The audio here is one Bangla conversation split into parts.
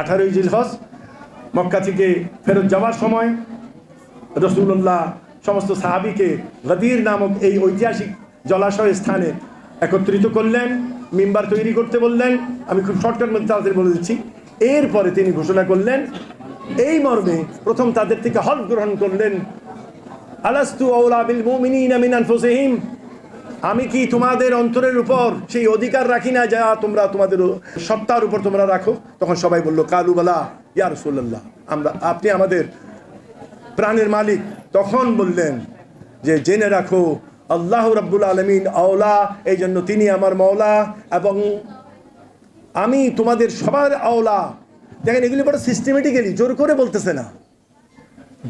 আঠারোই জিলহজ, মক্কা থেকে ফেরত যাওয়ার সময় রসুল্লাহ সমস্ত সাহাবিকে গদির নামক এই ঐতিহাসিক জলাশয় স্থানে একত্রিত করলেন, মিম্বার তৈরি করতে বললেন। আমি খুব শর্টকাট মধ্যে তাড়াতাড়ি বলে দিচ্ছি। এরপরে তিনি ঘোষণা করলেন, এই মর্মে প্রথম তাদের থেকে হল গ্রহণ করলেন। আলাস্তু আউলা বিল মুমিনিনা মিন আনফুসিহিম। আমি কি তোমাদের অন্তরের উপর সেই অধিকার রাখি না যা তোমরা তোমাদের সত্তার উপর তোমরা রাখো? তখন সবাই বলল কালুবালা ইয়া রাসূলুল্লাহ। আমরা আপনি আমাদের প্রাণের মালিক। তখন বললেন যে, জেনে রাখো, আল্লাহ রাব্বুল আলমিন আওলা এই জন্য তিনি আমার মওলা এবং আমি তোমাদের সবার আওলা। দেখেন, এগুলি বড় সিস্টেমেটিক্যালি জোর করে বলতেছে না।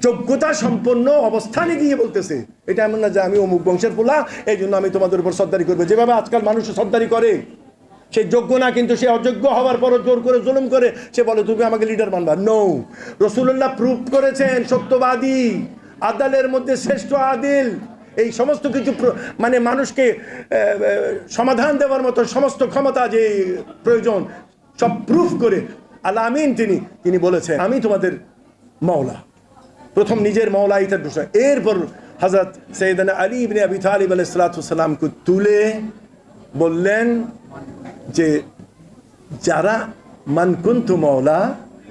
যোগ্যতা সম্পন্ন অবস্থানে গিয়ে বলতেছে। এটা এমন না যে আমি অমুক বংশের পোলা এই জন্য আমি তোমাদের উপর সর্দারি করব। যেভাবে আজকাল মানুষ সর্দারি করে, সে যোগ্য না, কিন্তু সে অযোগ্য হওয়ার পরও জোর করে জুলুম করে, সে বলে, তুমি আমাকে লিডার মানবা। নো রসুল্লাহ প্রুভ করেছেন, সত্যবাদী। আদালের মধ্যে শ্রেষ্ঠ আদিল। এই সমস্ত কিছু মানে মানুষকে সমাধান দেওয়ার মতো সমস্ত ক্ষমতা যে প্রয়োজন, সব প্রুফ করে। আল্লাহ আমিন তিনি তিনি বলেছেন, আমি তোমাদের মওলা। প্রথম নিজের মৌলা ইতার ঘোষণা। এরপর হজরত সৈয়দানা আলী ইবনে আবি তালিব আলাইসালামকে তুলে বললেন যে, যারা মানকুন্তু মৌলা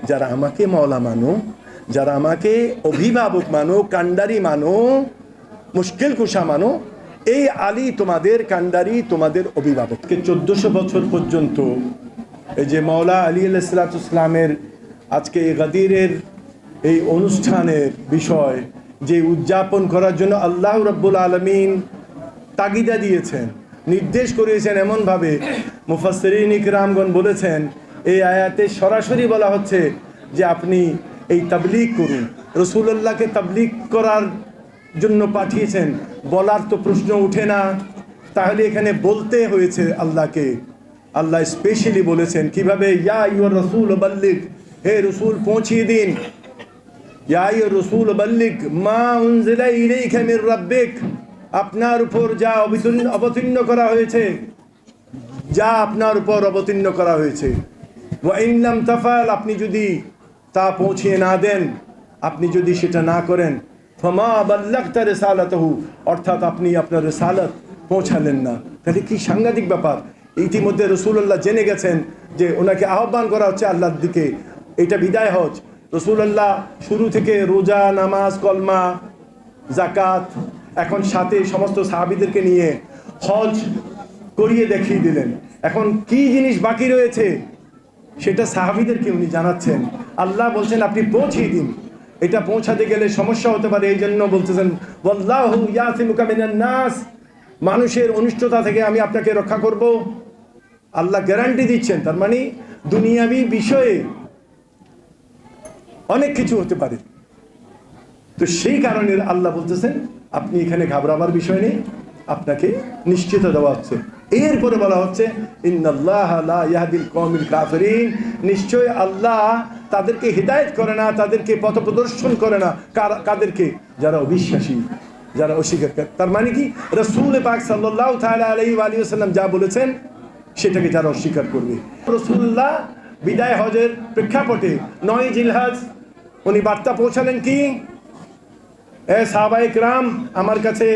যারা আমাকে মৌলা মানো, যারা আমাকে অভিভাবক মানো কান্ডারি মানো, মুশকিল কুশা মানো, এই আলী তোমাদের কান্ডারি তোমাদের অভিভাবককে চোদ্দশো বছর পর্যন্ত এই যে মৌলা আলী আলাইসালামের আজকে এই গাদিরের এই অনুষ্ঠানের বিষয় যে উদযাপন করার জন্য আল্লাহ রব্বুল আলমিন তাগিদা দিয়েছেন, নির্দেশ করিয়েছেন এমনভাবে মুফাসরিন ইকরামগণ বলেছেন, এই আয়াতে সরাসরি বলা হচ্ছে যে আপনি এই তাবলিগ করুন। রসুল্লাহকে তাবলিগ করার জন্য পাঠিয়েছেন, বলার তো প্রশ্ন উঠে না। তাহলে এখানে বলতে হয়েছে আল্লাহকে। আল্লাহ স্পেশালি বলেছেন, কীভাবে, ইয়া ইউর রসুল বাল্লিক হে রসুল, পৌঁছিয়ে দিন। ইয়া রসুল বাল্লিক মা উনজিলা ইলাইকা মির রাব্বিক আপনার উপর যা অবতীর্ণ করা হয়েছে যা আপনার উপর অবতীর্ণ করা হয়েছে ওয়া তাফাল আপনি যদি তা পৌঁছিয়ে না দেন আপনি যদি সেটা না করেন ফমা বাল্লাগতা রিসালাতাহু অর্থাৎ আপনি আপনার রিসালাত পৌঁছালেন না তাহলে কি সাংঘাতিক ব্যাপার ইতিমধ্যে রসুল্লাহ জেনে গেছেন যে ওনাকে আহ্বান করা হচ্ছে আল্লাহর দিকে এটা বিদায় হজ রসুল্লাহ শুরু থেকে রোজা, নামাজ, কলমা জাকাত এখন সাথে সমস্ত সাহাবিদেরকে নিয়ে হজ করিয়ে দেখিয়ে দিলেন। এখন কি জিনিস বাকি রয়েছে সেটা সাহাবিদেরকে উনি জানাচ্ছেন। আল্লাহ বলছেন, আপনি পৌঁছিয়ে দিন। এটা পৌঁছাতে গেলে সমস্যা হতে পারে। এই জন্য বলতেছেন নাস। মানুষের অনিষ্টতা থেকে আমি আপনাকে রক্ষা করব। আল্লাহ গ্যারান্টি দিচ্ছেন। তার মানে দুনিয়াবি বিষয়ে অনেক কিছু হতে পারে। তো সেই কারণে আল্লাহ বলতেছেন, আপনি এখানে ঘাবড়াবার বিষয় নেই, আপনাকে নিশ্চিত দেওয়া হচ্ছে। এরপরে বলা হচ্ছে নিশ্চয় আল্লাহ তাদেরকে হিদায়ত করে না, তাদেরকে পথ প্রদর্শন করে না কাদেরকে? যারা অবিশ্বাসী, যারা অস্বীকার। করে তার মানে কি? রসুল পাক সাল্লাল্লাহু তাআলা আলাইহি ওয়া আলিহি যা বলেছেন, সেটাকে যারা অস্বীকার করবে। রসুল্লাহ বিদায় হজের প্রেক্ষাপটে নয় জিলহাজ, উনি বার্তা পৌঁছালেন কি? এ সাহাবাইক রাম আমার কাছে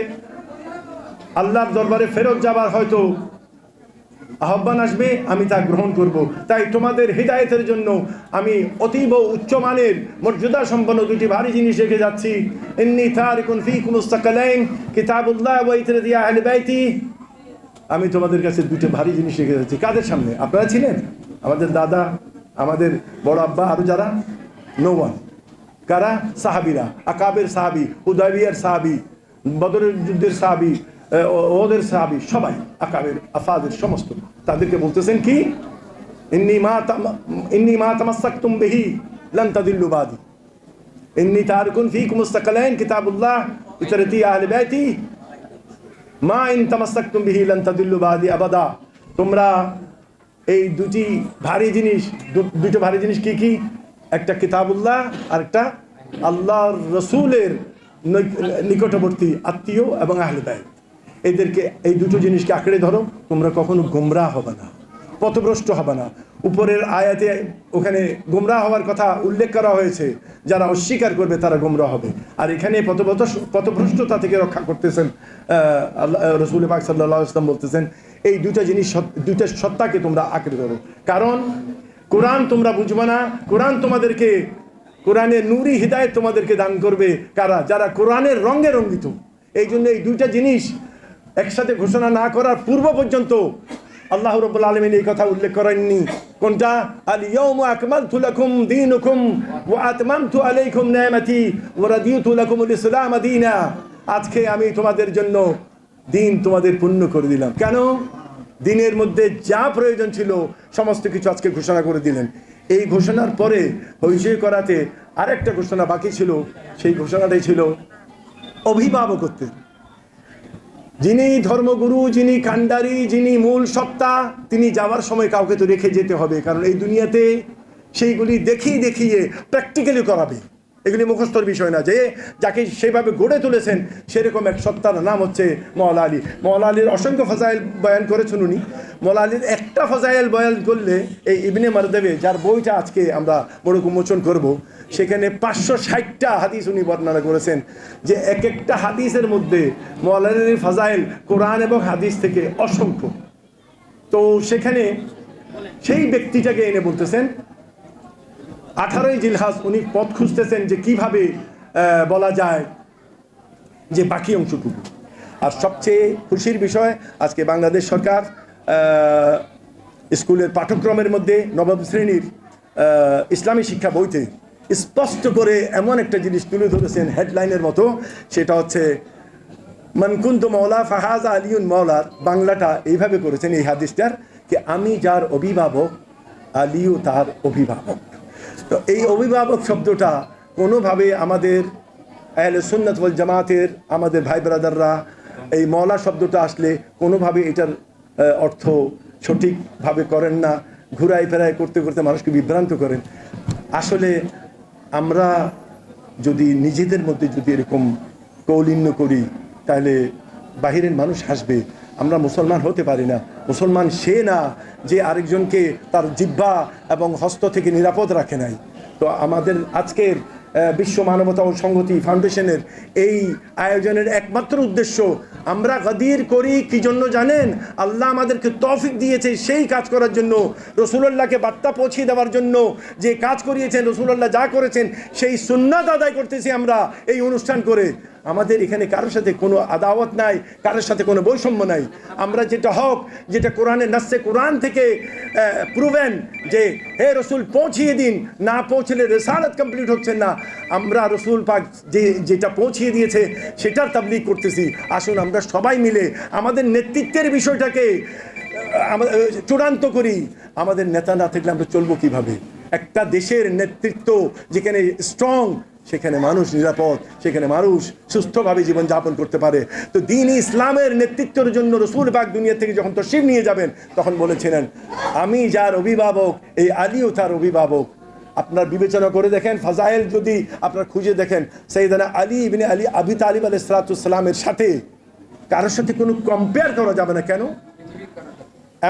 আল্লাহর দরবারে ফেরত যাবার হয়তো আহ্বান আসবে, আমি তা গ্রহণ করব। তাই তোমাদের হৃদায়তের জন্য আমি অতীব উচ্চমানের মর্যাদা সম্পন্ন দুটি ভারী জিনিস রেখে যাচ্ছি। ইতরাদিয়া আহলে বাইতি। আমি তোমাদের কাছে দুটো ভারী জিনিস রেখে যাচ্ছি। কাদের সামনে? আপনারা ছিলেন? আমাদের দাদা, আমাদের বড় আব্বা, আরও যারা? নো কারা? সাহাবিরা। আকাবের সাহাবি উদয়বিয়ার সাহাবি, বদরের যুদ্ধের সাহাবি ওদের সাহাবি, সবাই আকাবের, আফাদের সমস্ত। তাদেরকে বলতেছেন কি? ইন্নি মা ইন্নি মা তামাসাক্তুম বিহি লান তাদিল্লু বাদি। ইন্নি কিতাবুল্লাহ ইতরাতি আহলে বাইতি। মা ইন তামাসাক্তুম বিহি লান আবাদা। তোমরা এই দুটি ভারী জিনিস দুটো ভারী জিনিস কি কি? একটা কিতাবুল্লাহ আর একটা আল্লাহর রসুলের নিকটবর্তী আত্মীয় এবং আহলেদায় এদেরকে, এই দুটো জিনিসকে আঁকড়ে ধরো, তোমরা কখনো গোমরা হবে না, পথভ্রষ্ট হবে না। উপরের আয়াতে ওখানে গোমরা হওয়ার কথা উল্লেখ করা হয়েছে। যারা অস্বীকার করবে তারা গোমরা হবে। আর এখানে পথপথ পথভ্রষ্টতা থেকে রক্ষা করতেছেন রসুল পাক সাল্লাহ ইসলাম বলতেছেন, এই দুইটা জিনিস দুইটা সত্তাকে তোমরা আঁকড়ে ধরো। কারণ কোরআন তোমরা বুঝবে না। কোরআন তোমাদেরকে, কোরআনের নুরি হৃদায়ত তোমাদেরকে দান করবে কারা? যারা কোরআনের রঙে রঙ্গিত। এই জন্য এই দুইটা জিনিস একসাথে ঘোষণা না করার পূর্ব পর্যন্ত আল্লাহ রব্বুল আলমিন এই কথা উল্লেখ করেননি। কোনটা? আল ইয়াউমু আকমালতু লাকুম দীনুকুম ওয়া আতমামতু আলাইকুম নি'মাতি ওয়া রাদিতু লাকুমুল ইসলাম দীনা। আজকে আমি তোমাদের জন্য দিন তোমাদের পূর্ণ করে দিলাম। কেন? দিনের মধ্যে যা প্রয়োজন ছিল, সমস্ত কিছু আজকে ঘোষণা করে দিলেন। এই ঘোষণার পরে হইচই করাতে আরেকটা ঘোষণা বাকি ছিল, সেই ঘোষণাটাই ছিল অভিভাবকত্বের। যিনি ধর্মগুরু, যিনি কাণ্ডারি, যিনি মূল সত্তা, তিনি যাওয়ার সময় কাউকে তো রেখে যেতে হবে, কারণ এই দুনিয়াতে সেইগুলি দেখিয়ে দেখিয়ে প্র্যাকটিক্যালি করাবে। এগুলি মুখস্থর বিষয় না। যে যাকে সেভাবে গড়ে তুলেছেন, সেরকম এক সত্তার নাম হচ্ছে মৌলা আলী। মৌলা আলীর অসংখ্য ফজাইল বয়ান করেছেন উনি। মৌলা আলীর একটা ফজাইল বয়ান করলে এই ইবনে মারদেবে, যার বইটা আজকে আমরা বড় উন্মোচন করব, সেখানে পাঁচশো ষাটটা হাদিস উনি বর্ণনা করেছেন। যে এক একটা হাদিসের মধ্যে মৌলা আলীর ফজাইল কোরআন এবং হাদিস থেকে অসংখ্য। তো সেখানে সেই ব্যক্তিটাকে এনে বলতেছেন আঠারোই জিলহাস উনি পথ খুঁজতেছেন যে কীভাবে বলা যায় যে বাকি অংশটুকু। আর সবচেয়ে খুশির বিষয়, আজকে বাংলাদেশ সরকার স্কুলের পাঠ্যক্রমের মধ্যে নবম শ্রেণির ইসলামী শিক্ষা বইতে স্পষ্ট করে এমন একটা জিনিস তুলে ধরেছেন হেডলাইনের মতো, সেটা হচ্ছে মনকুন্ত মৌলা ফাহাজ আলিউন মৌলার বাংলাটা এইভাবে করেছেন এই হাদিসটার যে আমি যার অভিভাবক, আলিও তার অভিভাবক। তো এই অভিভাবক শব্দটা কোনোভাবে আমাদের আহলে সুন্নাত ওয়াল জামাতের, আমাদের ভাই ব্রাদাররা এই মৌলা শব্দটা আসলে কোনোভাবে এটার অর্থ সঠিকভাবে করেন না ঘুরাই ফেরাই করতে করতে মানুষকে বিভ্রান্ত করেন। আসলে আমরা যদি নিজেদের মধ্যে যদি এরকম কৌলিন্য করি, তাহলে বাহিরের মানুষ হাসবে। আমরা মুসলমান হতে পারি না। মুসলমান সে না যে আরেকজনকে তার জিব্বা এবং হস্ত থেকে নিরাপদ রাখে নাই। তো আমাদের আজকের বিশ্ব মানবতা ও সংহতি ফাউন্ডেশনের এই আয়োজনের একমাত্র উদ্দেশ্য, আমরা গদির করি কি জন্য জানেন? আল্লাহ আমাদেরকে তফিক দিয়েছে সেই কাজ করার জন্য রসুল্লাহকে বার্তা পৌঁছিয়ে দেওয়ার জন্য, যে কাজ করিয়েছেন, রসুলল্লাহ যা করেছেন, সেই সুন্নাত আদায় করতেছি আমরা এই অনুষ্ঠান করে। আমাদের এখানে কারোর সাথে কোনো আদাওয়াত নাই কারোর সাথে কোনো বৈষম্য নাই। আমরা যেটা হক যেটা কোরআনে নাসে কোরআন থেকে প্রুভেন যে হে রসুল পৌঁছিয়ে দিন। না পৌঁছলে রেসালত কমপ্লিট হচ্ছে না। আমরা রসুল পাক যে যেটা পৌঁছিয়ে দিয়েছে সেটার তাবলিগ করতেছি। আসুন আমরা সবাই মিলে আমাদের নেতৃত্বের বিষয়টাকে আমরা, চূড়ান্ত করি। আমাদের নেতা না থাকলে আমরা চলবো কীভাবে? একটা দেশের নেতৃত্ব যেখানে স্ট্রং সেখানে মানুষ নিরাপদ, সেখানে মানুষ সুস্থভাবে জীবনযাপন করতে পারে। তো দিন ইসলামের নেতৃত্বের জন্য রসুল বাগ দুনিয়া থেকে যখন তশিব নিয়ে যাবেন, তখন বলেছিলেন, আমি যার অভিভাবক, এই আলীও তার অভিভাবক। আপনার বিবেচনা করে দেখেন, ফাজাইল যদি আপনার খুঁজে দেখেন সেইদানা আলী ইবিনে আলী আবি তালিব আলী সালাতামের সাথে কারোর সাথে কোনো কম্পেয়ার করা যাবে না কেন?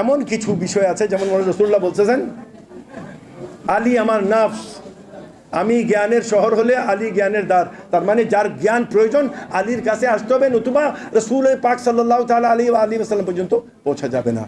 এমন কিছু বিষয় আছে, যেমন রসুল্লাহ বলতেছেন, আলী আমার নাফস আমি জ্ঞানের শহর হলে আলী জ্ঞানের দ্বার। তার মানে যার জ্ঞান প্রয়োজন, আলীর কাছে আসতে হবে, নতুবা রসুল পাক সাল্লাহ তালা আলী আলী আসাল্লাম পর্যন্ত পৌঁছা যাবে না।